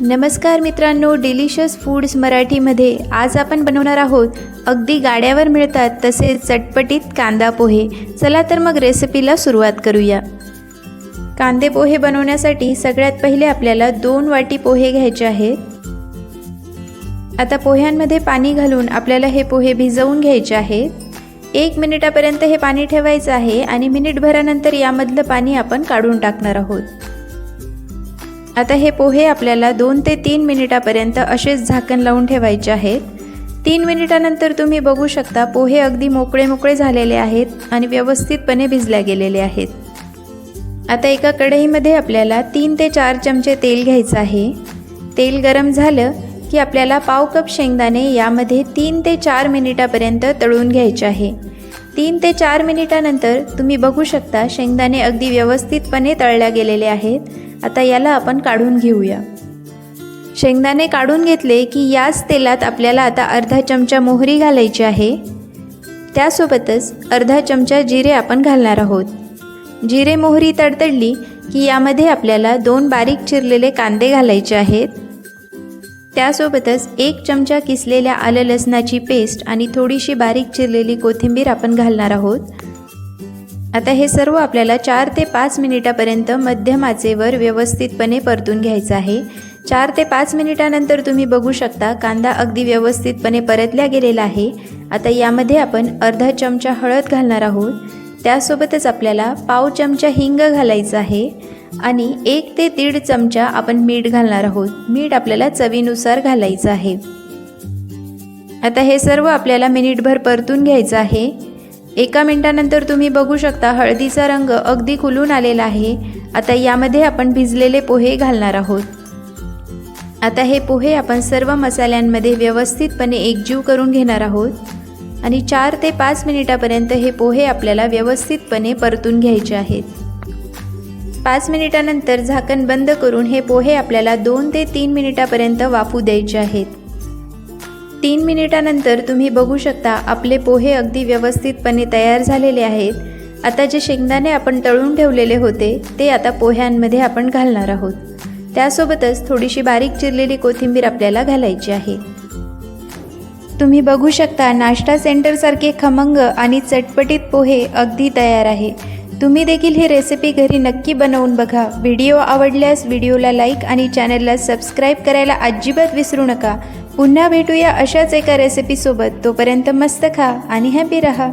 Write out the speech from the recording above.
नमस्कार मित्रांनो delicious foods मराठीमध्ये आज आपण बनवणार आहोत. अगदी गाड्यावर मिळतात तसेच चटपटीत कांदा पोहे. चला तर मग रेसिपीला सुरुवात करूया. कांदे पोहे बनवण्यासाठी सगळ्यात पहिले आपल्याला दोन वाटी पोहे घ्यायचे आहेत. आता पोह्यांमध्ये पाणी घालून आपल्याला हे पोहे भिजवून घ्यायचे आहेत एक मिनिटापर्यंत हे पाणी ठेवायचं आहे आणि मिनिटभरानंतर यामधलं पाणी आपण काढून टाकणार आहोत. आता हे पोहे आपल्याला दोन ते तीन मिनिटापर्यंत असेच झाकण लावून ठेवायचे आहेत. तीन मिनिटानंतर तुम्ही बघू शकता पोहे अगदी मोकळे मोकळे झालेले आहेत आणि व्यवस्थितपणे भिजल्या गेलेले आहेत. आता एका कढईमध्ये आपल्याला तीन ते चार चमचे तेल घ्यायचं आहे. तेल गरम झालं की आपल्याला पाव कप शेंगदाणे यामध्ये तीन ते चार मिनिटापर्यंत तळून घ्यायचे आहे. तीन ते चार मिनिटानंतर तुम्ही बघू शकता शेंगदाणे अगदी व्यवस्थितपणे तळल्या गेलेले आहेत. आता याला आपण काढून घेऊया. शेंगदाणे काढून घेतले की याच तेलात आपल्याला आता अर्धा चमचा मोहरी घालायची आहे. त्यासोबतच अर्धा चमचा जिरे आपण घालणार आहोत. जिरे मोहरी तडतडली की यामध्ये आपल्याला दोन बारीक चिरलेले कांदे घालायचे आहेत. त्यासोबतच एक चमचा किसलेल्या आलं लसणाची पेस्ट आणि थोडीशी बारीक चिरलेली कोथिंबीर आपण घालणार आहोत. आता हे सर्व आपल्याला चार ते पाच मिनिटापर्यंत मध्यम आचेवर व्यवस्थितपणे परतून घ्यायचं आहे. चार ते पाच मिनिटानंतर तुम्ही बघू शकता कांदा अगदी व्यवस्थितपणे परतल्या गेलेला आहे. आता यामध्ये आपण अर्धा चमचा हळद घालणार आहोत. त्यासोबतच आपल्याला पाव चमचा हिंग घालायचं आहे आणि एक ते दीड चमचा आपण मीठ घालणार आहोत. मीठ आपल्याला चवीनुसार घालायचं आहे. आता हे सर्व आपल्याला मिनिटभर परतून घ्यायचं आहे. एका मिनटानंतर तुम्ही बघू शकता हळदीचा रंग अगदी खुलून आलेला आहे. आता यामध्ये आपण भिजलेले पोहे घालणार आहोत. आता हे पोहे आपण सर्व मसाल्यांमध्ये व्यवस्थितपणे एकजीव करून घेणार आहोत. आणि चार ते पाच मिनिटापर्यंत हे पोहे आपल्याला व्यवस्थितपणे परतून घ्यायचे आहेत. पाच मिनिटानंतर झाकण बंद करून हे पोहे आपल्याला दोन ते तीन मिनिटापर्यंत वाफू द्यायचे आहेत. तीन मिनिटानंतर तुम्ही बघू शकता आपले पोहे अगदी व्यवस्थितपणे तयार झालेले आहेत. आता जे शेंगदाणे आपण तळून ठेवलेले होते ते आता पोह्यांमध्ये आपण घालणार आहोत. त्यासोबतच थोडीशी बारीक चिरलेली कोथिंबीर आपल्याला घालायची आहे. तुम्ही बघू शकता नाश्ता सेंटरसारखे खमंग आणि चटपटीत पोहे अगदी तयार आहे. तुम्ही देखील ही रेसिपी घरी नक्की बनवून बघा. व्हिडिओ आवडल्यास व्हिडिओला लाईक आणि चॅनलला सबस्क्राईब करायला अजिबात विसरू नका. पुन्हा भेटूया अशाच एका रेसिपीसोबत तोपर्यंत मस्त खा आणि हॅपी रहा.